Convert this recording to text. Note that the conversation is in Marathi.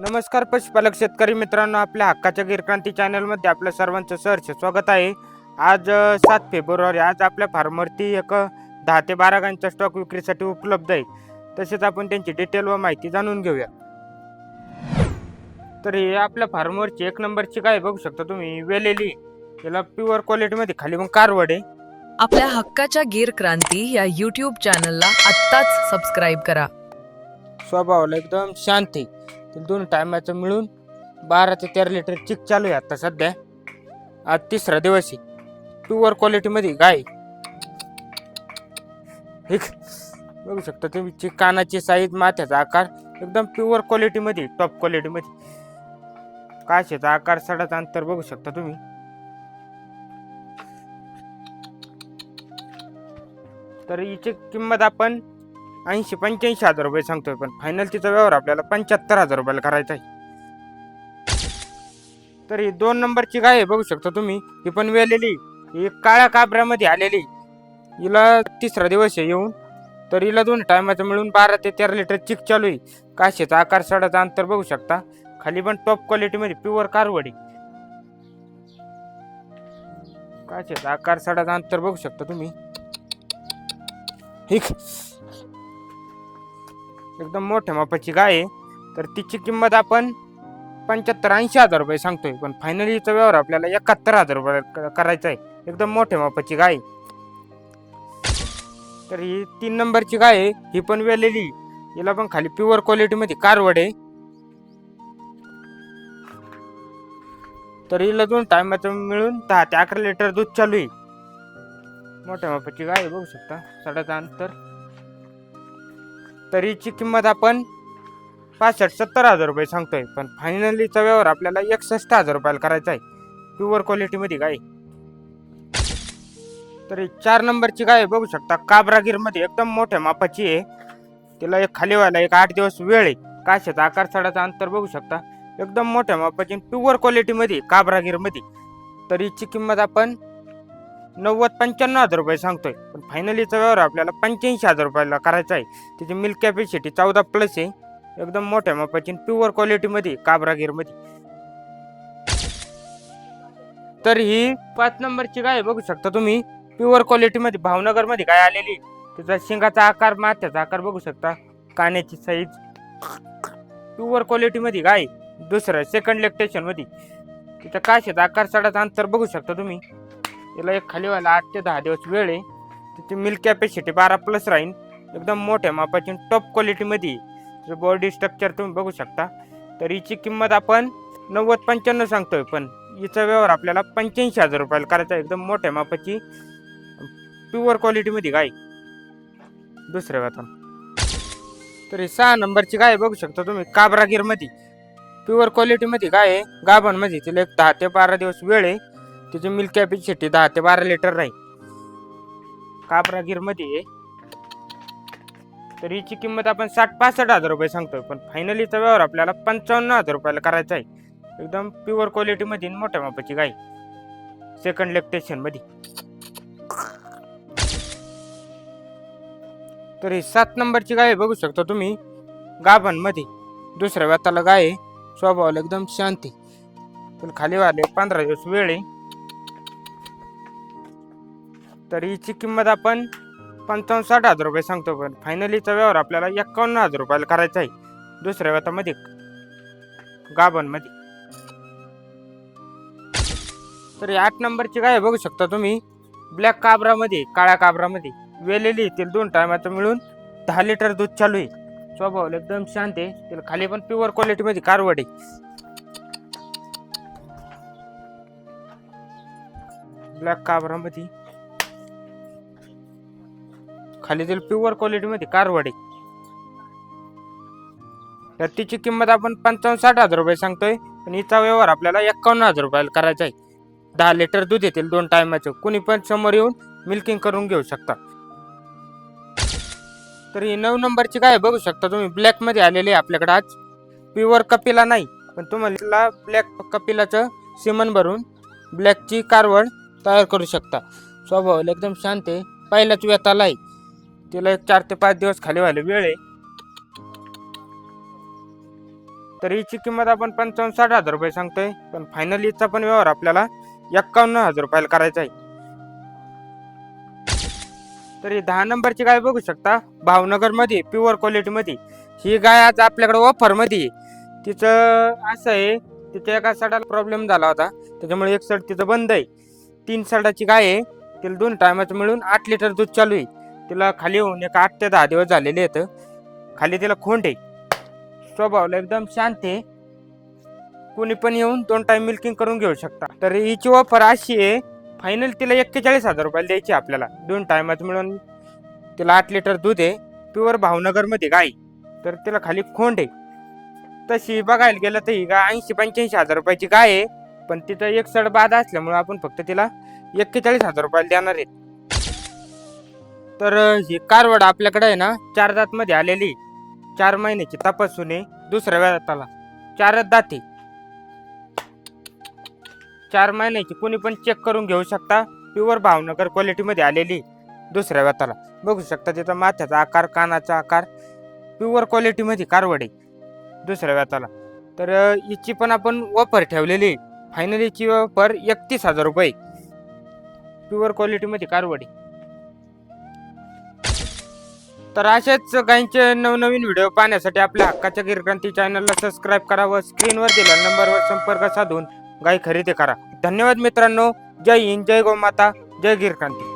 नमस्कार पशुपालक शेतकरी मित्रांनो आपल्या हक्काच्या गिरक्रांती चॅनलमध्ये आपल्या सर्वांचं सहर्ष स्वागत आहे. आज सात फेब्रुवारी आज आपल्या फार्मवरती एक दहा ते बारा गांचा स्टॉक विक्रीसाठी उपलब्ध आहे. तसेच आपण त्यांची डिटेल व माहिती जाणून घेऊया. तर हे आपल्या फार्मवरची एक नंबरची गाय बघू शकता तुम्ही वेलेली. याला प्युअर क्वालिटीमध्ये खाली मग कारवड आहे. आपल्या हक्काच्या गीर क्रांती या यूट्यूब चॅनलला आत्ताच सबस्क्राईब करा. स्वभावाला एकदम शांत दोन टायमाचं मिळून बारा ते तेरा लिटर चिक चालू आहे आता सध्या. आज तिसरा दिवस आहे. प्युअर क्वालिटीमध्ये गाय. हे बघू शकता तुम्ही चिक कानाची साईज माथ्याचा आकार. एकदम प्युअर क्वालिटीमध्ये टॉप क्वालिटीमध्ये काशेचा आकार सडाचा अंतर बघू शकता तुम्ही. तर हिची किंमत आपण ऐंशी पंच्याऐंशी हजार रुपये सांगतोय पण फायनल तिचा व्यवहार आपल्याला पंच्याहत्तर हजार रुपयाला करायचा आहे. तर ही दोन नंबरची गाय आहे बघू शकता तुम्ही. ही पण वेलेली ही काळ्या काबऱ्यामध्ये आलेली हिला तिसरा दिवस आहे येऊन. तर हिला दोन टायमाचं मिळून बारा ते तेरा लिटर चिक चालू आहे. काशेचा आकार सडाचा अंतर बघू शकता. खाली पण टॉप क्वालिटीमध्ये प्युअर कारवडी काशेचा आकार सडाचा अंतर बघू शकता तुम्ही. ठीक एकदम मोठ्या मापाची गाय आहे. तर तिची किंमत आपण पंच्याहत्तर ऐंशी हजार रुपये सांगतोय. पण फायनलीचा व्यवहार आपल्याला एकाहत्तर हजार रुपये करायचा आहे. एकदम मोठ्या मापाची गाय तर ही तीन नंबरची गाय आहे. ही पण वेलेली हिला पण खाली प्युअर क्वालिटीमध्ये कारवड आहे. तर हिला दोन टायमाचं मिळून दहा ते अकरा लिटर दूध चालू आहे. मोठ्या मापाची गाय बघू शकता. सडाचा अंतर. तर हिची किंमत आपण पासष्ट सत्तर हजार रुपये सांगतोय. पण फायनलीचा व्यवहार आपल्याला एकसष्ट हजार रुपयाला करायचा आहे. प्युअर क्वालिटीमध्ये गाय तर चार नंबरची गाय आहे, बघू शकता. काबरागीरमध्ये एकदम मोठ्या मापाची आहे. तिला एक खाली व्हायला एक आठ दिवस वेळ आहे. काशाचा आकार सडाचा अंतर बघू शकता. एकदम मोठ्या मापाची प्युअर क्वालिटीमध्ये काबरागीरमध्ये तर हिची किंमत आपण नव्वद पंच्याण्णव हजार रुपये सांगतोय. पण फायनलीचा व्यवहार आपल्याला पंच्याऐंशी हजार रुपयाला करायचा आहे. त्याची मिल्क कॅपॅसिटी चौदा प्लस आहे. एकदम मोठ्या मापाची प्युअर क्वालिटीमध्ये काबरागीरमध्ये तर ही पाच नंबरची गाय बघू शकता तुम्ही. प्युअर क्वालिटीमध्ये भावनगरमध्ये गाय आलेली. तिचा शिंगाचा आकार माथ्याचा आकार बघू शकता. काण्याची साईज प्युअर क्वालिटीमध्ये गाय. दुसरं सेकंड लेक्टेशनमध्ये तिचा काशाचा आकार सडाचा अंतर बघू शकता तुम्ही. तिला एक खाली व्हायला आठ ते दहा दिवस वेळ आहे. त्याची मिल्क कॅपॅसिटी बारा प्लस राहील एकदम मोठ्या मापाची टॉप क्वालिटीमध्ये बॉडी स्ट्रक्चर तुम्ही बघू शकता. तर हिची किंमत आपण नव्वद पंच्याण्णव सांगतोय पण हिचा व्यवहार आपल्याला पंच्याऐंशी हजार रुपयाला करायचा एकदम मोठ्या मापाची प्युअर क्वालिटीमध्ये गाय. दुसऱ्या वातावरण तर ही सहा नंबरची गाय बघू शकता तुम्ही काबरागीरमध्ये प्युअर क्वालिटीमध्ये गाय आहे. गाभणमध्ये तिला एक दहा ते बारा दिवस वेळ आहे. तिची मिल्क कॅपॅसिटी दहा ते बारा लिटर राहील. काबरागीरमध्ये आहे. तर हिची किंमत आपण साठ पासष्ट हजार रुपये सांगतोय पण फायनलीचा व्यवहार आपल्याला पंचावन्न हजार रुपयाला करायचा आहे. एकदम प्युअर क्वालिटीमध्ये मोठ्या मापाची गाय. सेकंड लेक्टेशनमध्ये तर ही सात नंबरची गाय बघू शकता तुम्ही. गाभनमध्ये दुसऱ्या व्यताला गाय आहे. स्वभावाला एकदम शांती पण खाली वाले पंधरा दिवस वेळ आहे. तर हिची किंमत आपण पंचावन्न साठ हजार रुपये सांगतो पण फायनलीचा व्यवहार आपल्याला एकावन्न हजार रुपयाला करायचा आहे. दुसऱ्या व्यतामध्ये गाभणमध्ये. तर ही आठ नंबरची गाय आहे, बघू शकता तुम्ही. ब्लॅक काबरामध्ये काळ्या काबरामध्ये. वेलेली येतील दोन टायमाचं मिळून दहा लिटर दूध चालू आहे. स्वभाव एकदम शांत आहे. तिला खाली पण प्युअर क्वालिटीमध्ये कारवड आहे. ब्लॅक काबरामध्ये. खाली तिला प्युअर क्वालिटीमध्ये कारवड. आहे तर तिची किंमत आपण पंचावन्न साठ हजार रुपये सांगतोय. पण हिचा व्यवहार आपल्याला एकावन्न हजार रुपयाला करायचा आहे. दहा लिटर दूध येतील दोन टायमाचं कुणी पण समोर येऊन मिल्किंग करून घेऊ शकता. तर ही नऊ नंबरची गाय बघू शकता तुम्ही. ब्लॅकमध्ये आलेली आहे आपल्याकडे आज. प्युअर कपिला नाही पण तुम्हाला ब्लॅक कपिलाचं सिमन भरून ब्लॅकची कारवड तयार करू शकता. स्वभाव एकदम शांत आहे. पहिल्याच व्यताला आहे तिला एक चार ते पाच दिवस खाली व्हायला वेळ आहे. तर हिची किंमत आपण पंचावन्न साठ हजार रुपये सांगतोय. पण फायनल हिचा पण व्यवहार आपल्याला एक्कावन्न हजार रुपयाला करायचा आहे. तर ही दहा नंबरची गाय बघू शकता. भावनगरमध्ये प्युअर क्वालिटीमध्ये ही गाय आज आपल्याकडे ऑफरमध्ये आहे. तिचं असं आहे तिच्या एका सडाला प्रॉब्लेम झाला होता. त्याच्यामुळे एक सड तिचं बंद आहे. तीन साडाची गाय आहे. तिला दोन टायमाचं मिळून आठ लिटर दूध चालू आहे. तिला खाली होऊन एक आठ ते दहा दिवस झालेले आहेत. खाली तिला खोंड आहे. स्वभावला एकदम शांत आहे. कोणी पण येऊन दोन टाइम मिल्किंग करून घेऊ शकता. तर हिची ऑफर अशी आहे फायनल तिला एक्केचाळीस हजार रुपयाला द्यायची आपल्याला. दोन टायमात मिळून तिला आठ लिटर दूध आहे. प्युअर भावनगरमध्ये गाय तर तिला खाली खोंड आहे. तशी बघायला गेलं तर ही गाय ऐंशी पंच्याऐंशी हजार रुपयाची गाय आहे. पण तिथं एक सड बाद असल्यामुळे आपण फक्त तिला एक्केचाळीस हजार रुपयाला देणार आहे. तर ही कारवड आपल्याकडे आहे ना चार दातमध्ये आलेली. चार महिन्याची तपासून आहे दुसऱ्या वेळाला चारच दाते चार महिन्याची कोणी पण चेक करून घेऊ शकता. प्युअर भावनगर क्वालिटीमध्ये आलेली दुसऱ्या वेताला बघू शकता तिथं माथ्याचा आकार कानाचा आकार. प्युअर क्वालिटीमध्ये कारवड आहे दुसऱ्या वेताला तर हिची पण आपण ऑफर ठेवलेली फायनल हिची ऑफर एकतीस हजार रुपये. प्युअर क्वालिटीमध्ये कारवड आहे तर अशाच गायींचे नवनवीन व्हिडिओ पाहण्यासाठी आपल्या हक्काच्या गिरक्रांती चॅनलला सबस्क्राईब करा व स्क्रीनवर दिला नंबरवर संपर्क साधून गाय खरेदी करा. धन्यवाद मित्रांनो. जय हिंद जय गोमाता जय गिरक्रांती